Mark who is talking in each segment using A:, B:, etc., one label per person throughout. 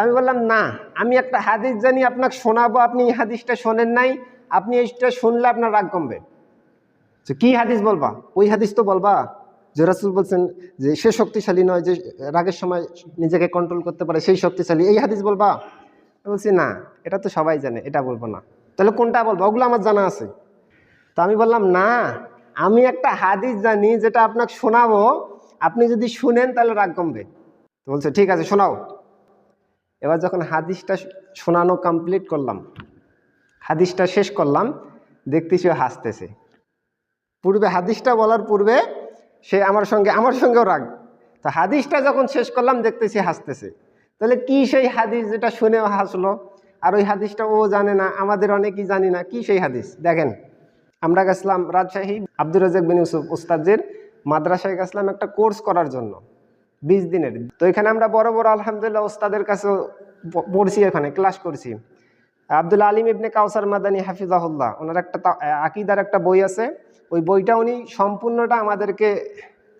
A: আমি বললাম, না, আমি একটা হাদিস জানি, আপনাকে শোনাবো, আপনি এই হাদিসটা শোনেন নাই, আপনি এইটা শুনলে আপনার রাগ কমবে। তো কি হাদিস বলবা? ওই হাদিস তো বলবা যে রাসুল বলছেন যে সে শক্তিশালী নয়, যে রাগের সময় নিজেকে কন্ট্রোল করতে পারে, সেই শক্তিশালী। এই হাদিস বলবা? বলছি, না, এটা তো সবাই জানে, এটা বলব না। তাহলে কোনটা বলব? ওগুলো আমার জানা আছে। তো আমি বললাম, না, আমি একটা হাদিস জানি, যেটা আপনাকে শোনাবো, আপনি যদি শুনেন তাহলে রাগ কমবে। বলছে, ঠিক আছে, শোনাও। এবার যখন হাদিসটা শোনানো কমপ্লিট করলাম, হাদিসটা শেষ করলাম, দেখতেছি ও হাসতেছে। পূর্বে হাদিসটা বলার পূর্বে সে আমার সঙ্গে, আমার সঙ্গেও রাগ। তো হাদিসটা যখন শেষ করলাম, দেখতেছি হাসতেছে। তাহলে কি সেই হাদিস যেটা শুনেও হাসলো? আর ওই হাদিসটা ও জানে না, আমাদের অনেকেই জানি না, কি সেই হাদিস? দেখেন, আমরা গেছিলাম রাজশাহী আব্দুর রাজাক বিন ইউসুফ উস্তাদের মাদ্রাসায় গেছিলাম একটা কোর্স করার জন্য। বিশ দিনের। তো এখানে আমরা বড় বড় আলহামদুলিল্লাহ ওস্তাদের কাছে পড়ছি এখানে, ক্লাস করছি। আব্দুল আলিম ইবনে কাউসার মাদানী হাফিজাহুল্লাহ, ওনার একটা আকিদার একটা বই আছে। ওই বইটা উনি সম্পূর্ণটা আমাদেরকে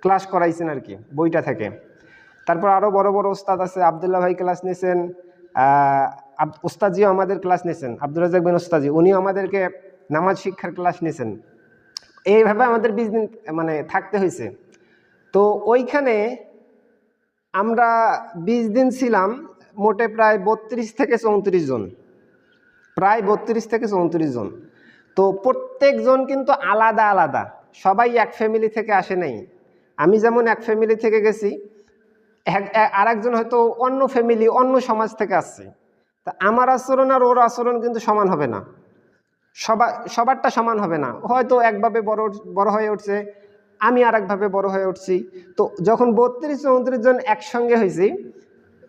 A: ক্লাস করাইছেন আর কি, বইটা থেকে। তারপর আরও বড় বড় ওস্তাদ আছে, আবদুল্লাহ ভাই ক্লাস নিয়েছেন ওস্তাজিও আমাদের ক্লাস নিয়েছেন আব্দুল রাজাক বিন ওস্তাজি উনিও আমাদেরকে নামাজ শিক্ষার ক্লাস নিয়েছেন এইভাবে আমাদের বিশ দিন মানে থাকতে হয়েছে তো ওইখানে আমরা বিশ দিন ছিলাম, মোটে প্রায় বত্রিশ থেকে চৌত্রিশ জন। প্রায় বত্রিশ থেকে চৌত্রিশ জন। তো প্রত্যেকজন কিন্তু আলাদা আলাদা। সবাই এক ফ্যামিলি থেকে আসে নাই। আমি যেমন এক ফ্যামিলি থেকে গেছি আর একজন হয়তো অন্য ফ্যামিলি অন্য সমাজ থেকে আসছে। তা আমার আচরণ আর ওর আচরণ কিন্তু সমান হবে না। সবার সবারটা সমান হবে না। হয়তো একভাবে বড় বড় হয়ে উঠছে আমি আর একভাবে বড় হয়ে উঠছি। তো যখন বত্রিশ চৌত্রিশ জন একসঙ্গে হয়েছি,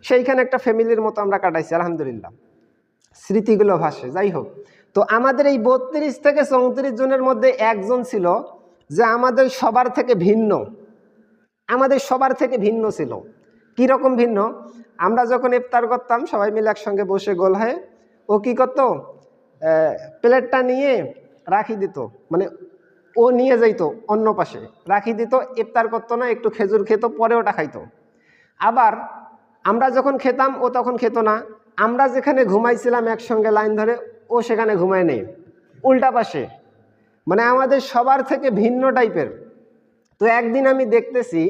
A: সেইখানে একটা ফ্যামিলির মতো আমরা কাটাইছি, আলহামদুলিল্লাহ। স্মৃতিগুলো ভাসে, যাই হোক। তো আমাদের এই বত্রিশ থেকে চৌত্রিশ জনের মধ্যে একজন ছিল যে আমাদের সবার থেকে ভিন্ন। আমাদের সবার থেকে ভিন্ন ছিল। কি রকম ভিন্ন? আমরা যখন ইফতার করতাম, সবাই মিলে একসঙ্গে বসে গোল হয়ে ও কি করতো? প্লেটটা নিয়ে রাখি দিত। মানে ও নিয়ে যাইতো অন্য পাশে। রাখি দিত, ইফতার করতো না, একটু খেজুর খেত, পরে ওটা খাইতো। আবার আমরা যখন খেতাম, ও তখন খেত না। আমরা যেখানে ঘুমাইছিলাম একসঙ্গে লাইন ধরে, ও সেখানে ঘুমায় নেই। উল্টা পাশে। মানে আমাদের সবার থেকে ভিন্ন টাইপের। তো একদিন আমি দেখতেছি,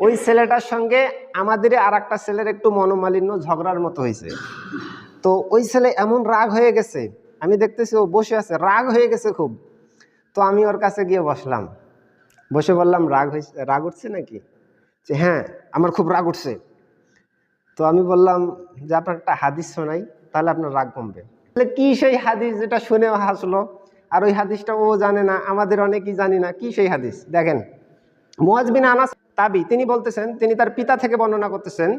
A: ওই ছেলেটার সঙ্গে আমাদের আর একটা ছেলের একটু মনোমালিন্য, ঝগড়ার মতো হয়েছে তো ওই ছেলে এমন রাগ হয়ে গেছে, আমি দেখতেছি ও বসে আছে, রাগ হয়ে গেছে খুব। তো আমি ওর কাছে গিয়ে বসলাম। বসে বললাম, রাগ হয়েছে রাগ উঠছে নাকি? যে হ্যাঁ আমার খুব রাগ উঠছে। তো আমি বললাম, যে, আপনার একটা হাদিস শোনাই, তাহলে আপনার রাগ কমবে। তাহলে কি সেই হাদিস যেটা শুনে হাসলো? আর ওই হাদিসটা ও জানে না, আমাদের অনেকেই জানি না, কি সেই হাদিস? দেখেন মোয়াজবিন আনাস তাবি, তিনি বলতেছেন, তিনি তার পিতা থেকে বর্ণনা করতেছেন,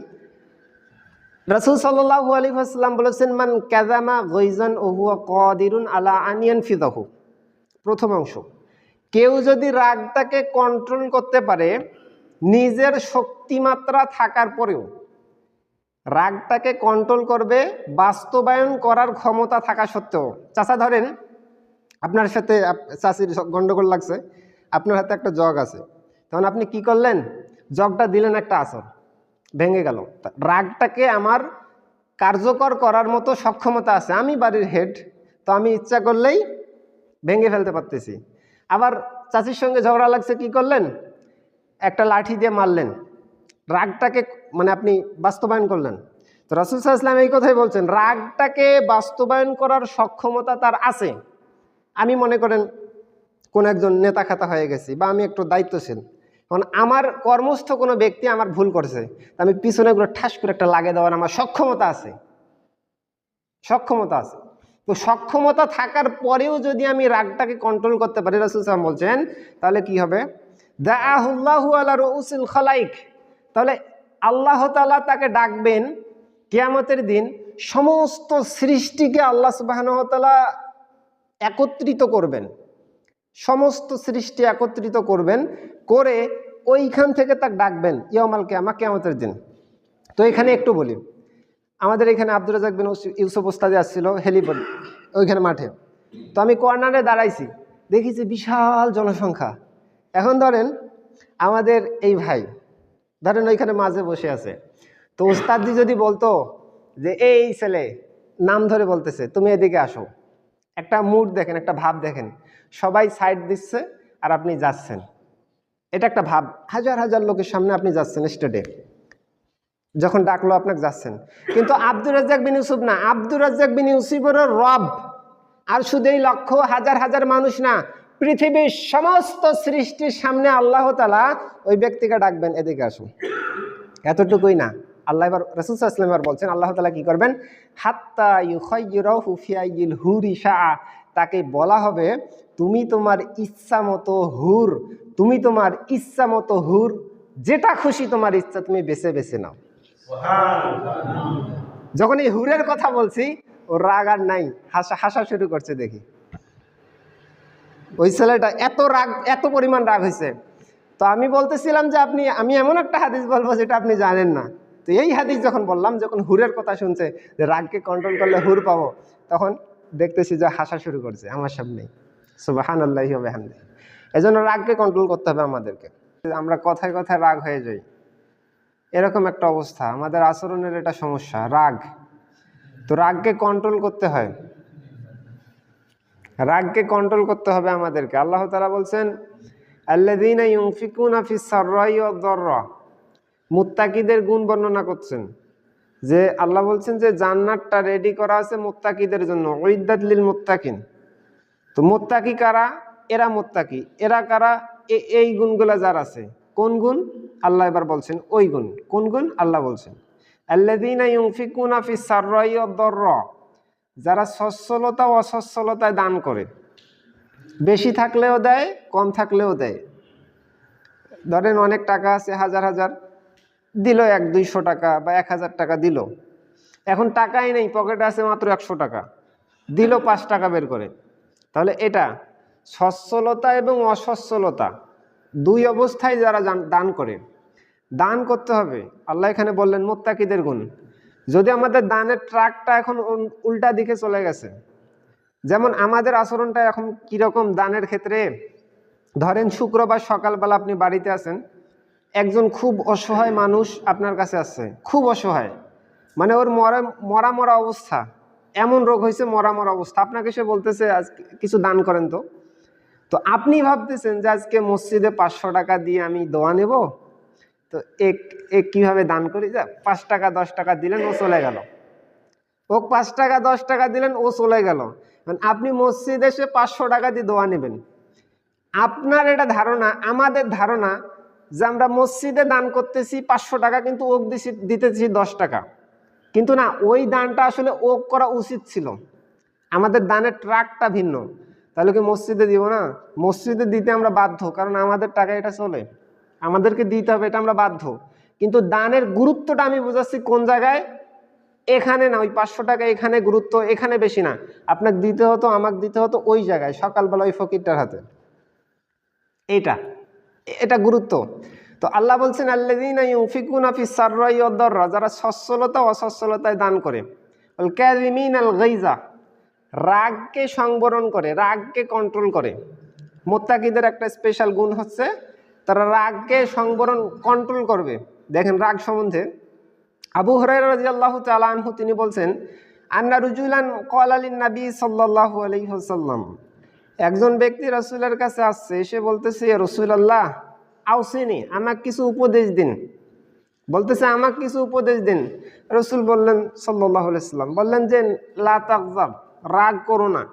A: রসুল সাল্লাহ আলী আসসালাম বলেছেন, মান কাজামা গৈজন ওহুয়া কদিরুন আলা আনিয়ান ফিদাহু। প্রথম অংশ। কেউ যদি রাগটাকে কন্ট্রোল করতে পারে, নিজের শক্তিমাত্রা থাকার পরেও রাগটাকে কন্ট্রোল করবে, বাস্তবায়ন করার ক্ষমতা থাকা সত্ত্বেও। চাচা, ধরেন আপনার সাথে স- গন্ডগোল লাগছে, আপনার হাতে একটা জগ আছে। তখন আপনি কি করলেন? জগটা দিলেন একটা আসর ভেঙে গেল। রাগটাকে আমার কার্যকর করার মতো সক্ষমতা আছে। আমি বাড়ির হেড তো আমি ইচ্ছা করলেই ভেঙে ফেলতে পারতেছি। আবার চাচির সঙ্গে ঝগড়া লাগছে, কি করলেন? একটা লাঠি দিয়ে মারলেন। রাগটাকে মানে আপনি বাস্তবায়ন করলেন। তো রসুল ইসলাম এই কথাই বলছেন, রাগটাকে বাস্তবায়ন করার সক্ষমতা তার আছে। আমি মনে করেন কোন একজন নেতা খাতা হয়ে গেছি বা আমি একটু দায়িত্বশীল। কারণ আমার কর্মস্থ কোনো ব্যক্তি আমার ভুল করছে আমি পিছনে ঠাস করে একটা লাগিয়ে দেওয়ার আমার সক্ষমতা আছে। সক্ষমতা আছে। তো সক্ষমতা থাকার পরেও যদি আমি রাগটাকে কন্ট্রোল করতে পারি, রসুল সালাম বলছেন, তাহলে কি হবে? খালাইক। তাহলে আল্লাহ তাআলা তাকে ডাকবেন কেয়ামতের দিন, সমস্ত সৃষ্টিকে আল্লাহ সুবাহনতালা একত্রিত করবেন। সমস্ত সৃষ্টি একত্রিত করবেন, করে ওইখান থেকে তাকে ডাকবেন ইয়মাল কেয়ামা, কেয়ামতের দিন। তো এখানে একটু বলি। আমাদের এখানে আব্দুর রাজাক বিন ইউসুফ ওস্তাদি আসছিল হেলিপ্যাড ওইখানে মাঠে। তো আমি কর্নারে দাঁড়াইছি, দেখেছি বিশাল জনসংখ্যা। এখন ধরেন আমাদের এই ভাই, ধরেন ওইখানে মাঝে বসে আছে। তো ওস্তাদি যদি বলতো যে, এই ছেলে, নাম ধরে বলতেছে, তুমি এদিকে আসো। একটা মুড দেখেন, একটা ভাব দেখেন। সবাই সাইড দিচ্ছে আর আপনি যাচ্ছেন। এটা একটা ভাব। হাজার হাজার লোকের সামনে আপনি যাচ্ছেন স্টেডে যখন ডাকলো আপনাকে যাচ্ছেন। কিন্তু আব্দুর রাজ্জাক বিন ইউসুফ না, আব্দুর রাজ্জাক বিন ইউসুফের রব। আর শুধু এই লক্ষ হাজার হাজার মানুষ না, পৃথিবীর সমস্ত সৃষ্টির সামনে আল্লাহ তালা ওই ব্যক্তিকে ডাকবেন। এদিকে আসুন। এতটুকুই না। আল্লাহ এবার, রসুল ইসলাম বলছেন, আল্লাহ তালা কি করবেন? হাত্তা হুর ইশা তাকে বলা হবে, তুমি তোমার ইচ্ছা মতো হুর, তুমি তোমার ইচ্ছা মতো হুর, যেটা খুশি তোমার ইচ্ছা তুমি বেছে বেছে নাও। যখন এই হুরের কথা বলছি ও রাগ আর নাই। হাসা হাসা শুরু করছে দেখি। ওই ছেলেটা এত রাগ, এত পরিমাণ রাগ হয়েছে। তো আমি বলতেছিলাম যে আপনি, আমি এমন একটা হাদিস বলব যেটা আপনি জানেন না। তো এই হাদিস যখন বললাম, যখন হুরের কথা শুনছে যে রাগকে কন্ট্রোল করলে হুর পাবো, তখন দেখতেছি যে হাসা শুরু করছে আমার সামনেই। সুবাহান আল্লাহ হবে এই জন্য রাগকে কন্ট্রোল করতে হবে আমাদেরকে। আমরা কথায় কথায় রাগ হয়ে যাই। এরকম একটা অবস্থা। আমাদের আচরণের এটা সমস্যা, রাগ। তো রাগকে কন্ট্রোল করতে হয়। রাগকে কন্ট্রোল করতে হবে আমাদেরকে। আল্লাহ তালা বলছেন আফিস মুত্তাকিদের গুণ বর্ণনা করছেন। যে আল্লাহ বলছেন যে, জান্নাতটা রেডি করা আছে মুত্তাকিদের জন্য। লিল মুত্তাকিন। তো মুত্তাকি কারা? এরা মুত্তাকি। এরা কারা? এই গুণগুলা যার আছে। কোন গুণ? আল্লাহ এবার বলছেন, ওই গুণ, কোন গুণ? আল্লাহ বলছেন যারা সচ্ছলতা অসচ্ছলতায় দান করে, বেশি থাকলেও দেয়, কম থাকলেও দেয়। ধরেন অনেক টাকা আছে, হাজার হাজার, দিল এক দুইশো টাকা বা এক হাজার টাকা দিল। এখন টাকাই নেই, পকেটে আছে মাত্র একশো টাকা, দিল পাঁচ টাকা বের করে। তাহলে এটা সচ্ছলতা এবং অসচ্ছলতা দুই অবস্থায় যারা দান করে, দান করতে হবে। আল্লাহ এখানে বললেন, মোত্তাকিদের গুণ। যদি আমাদের দানের ট্রাকটা এখন উল্টা দিকে চলে গেছে, যেমন আমাদের আচরণটা এখন কীরকম দানের ক্ষেত্রে, ধরেন শুক্রবার সকালবেলা আপনি বাড়িতে আছেন, একজন খুব অসহায় মানুষ আপনার কাছে আসছে, খুব অসহায় মানে ওর মরা মরা মরা অবস্থা, এমন রোগ হয়েছে মরা মরা অবস্থা। আপনাকে সে বলতেছে, আজ কিছু দান করেন তো। তো আপনি ভাবতেছেন যে আজকে মসজিদে পাঁচশো টাকা দিয়ে আমি দোয়া নেব? তো এক এক কীভাবে দান করি? যা, পাঁচ টাকা, দশ টাকা দিলেন, ও চলে গেল। ও পাঁচ টাকা, দশ টাকা দিলেন, ও চলে গেল। মানে আপনি মসজিদে এসে পাঁচশো টাকা দিয়ে দোয়া নেবেন। আপনার এটা ধারণা, আমাদের ধারণা যে আমরা মসজিদে দান করতেছি পাঁচশো টাকা, কিন্তু ওক দিতেছি দশ টাকা। কিন্তু না, ওই দানটা আসলে ওক করা উচিত ছিল। আমাদের দানের ট্রাকটা ভিন্ন। তাহলে কি মসজিদে দিব না? মসজিদে দিতে আমরা বাধ্য, কারণ আমাদের টাকা এটা চলে। আমাদেরকে দিতে হবে, এটা আমরা বাধ্য। কিন্তু দানের গুরুত্বটা আমি বুঝাচ্ছি কোন জায়গায়? এখানে না, ওই পাঁচশো টাকা এখানে গুরুত্ব, এখানে বেশি না। আপনাকে দিতে হতো, আমাকে দিতে হতো ওই জায়গায়, সকালবেলা ওই ফকিরটার হাতে। এইটা, এটা গুরুত্ব। তো আল্লাহ বলছেন আল্লাদিনা ইউফিকুন আফি সাররাই অদররা যারা সচ্ছলতা অসচ্ছলতায় দান করে। ক্যারিমিন আল গাইজা রাগকে সংবরণ করে, রাগকে কন্ট্রোল করে। মোত্তাকিদের একটা স্পেশাল গুণ হচ্ছে, তারা রাগকে সংবরণ কন্ট্রোল করবে। দেখেন রাগ সম্বন্ধে আবু হরাই রাজি আল্লাহ তালাহু তিনি বলছেন, আন্না রুজুলান কল আলীন নবী সাল্লাহ আলহিহসাল্লাম একজন ব্যক্তি রসুলের কাছে আসছে, এসে বলতেছে রসুল আল্লাহ আউসিনি আমাকে কিছু উপদেশ দিন। বলতেছে, আমাকে কিছু উপদেশ দিন। রসুল বললেন সাল্লাহ সাল্লাম বললেন যে, লা তাকজাব রাগ করো না।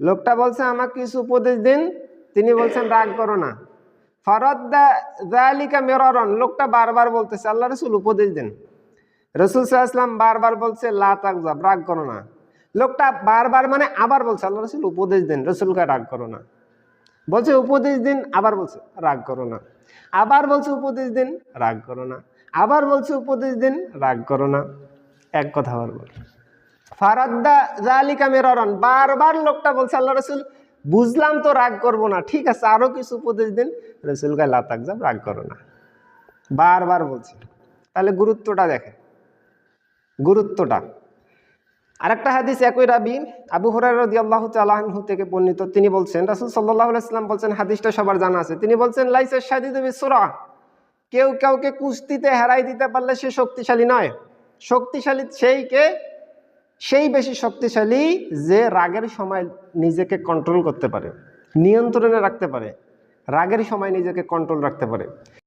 A: লোকটা বলছে, আমাকে কিছু উপদেশ দিন। তিনি বলছেন, রাগ করো না। ফরদ্দা জালিকা মেররন, লোকটা বারবার বলতেছে, আল্লাহ রসুল উপদেশ দেন। রসুল সাল্লাম বারবার বলছে, লা তাকজাব রাগ করো না। লোকটা বারবার মানে আবার বলছে, আল্লাহ রসুল উপদেশ দেন, রসুলকে রাগ করো না। বলছে, উপদেশ দিন। আবার বলছে, রাগ করো না। আবার বলছে, উপদেশ দিন, রাগ করো না। আবার বলছে, উপদেশ দিন, রাগ করো না। এক কথা বারবার ফারাদ্দা জালিকা মেররন। বারবার লোকটা বলছে, আল্লাহ রসুল, বুঝলাম তো রাগ করব না। ঠিক আছে, আরও কিছু উপদেশ দিন। রসুল গায়ে লাতাক যাব রাগ করো না। বারবার বলছে। তাহলে গুরুত্বটা দেখে গুরুত্বটা। আরেকটা হাদিস একই রাবি, আবু হরাই রদি আল্লাহ তালাহু থেকে বর্ণিত। তিনি বলছেন, রাসুল সাল্লাহ সাল্লাম বলছেন, হাদিসটা সবার জানা আছে। তিনি বলছেন লাইসের সাদিদ বিশ্বরা কেউ কাউকে কুস্তিতে হেরাই দিতে পারলে সে শক্তিশালী নয়। শক্তিশালী সেইকে সেই বেশি শক্তিশালী যে রাগের সময় নিজেকে কন্ট্রোল করতে পারে, নিয়ন্ত্রণে রাখতে পারে, রাগের সময় নিজেকে কন্ট্রোল রাখতে পারে।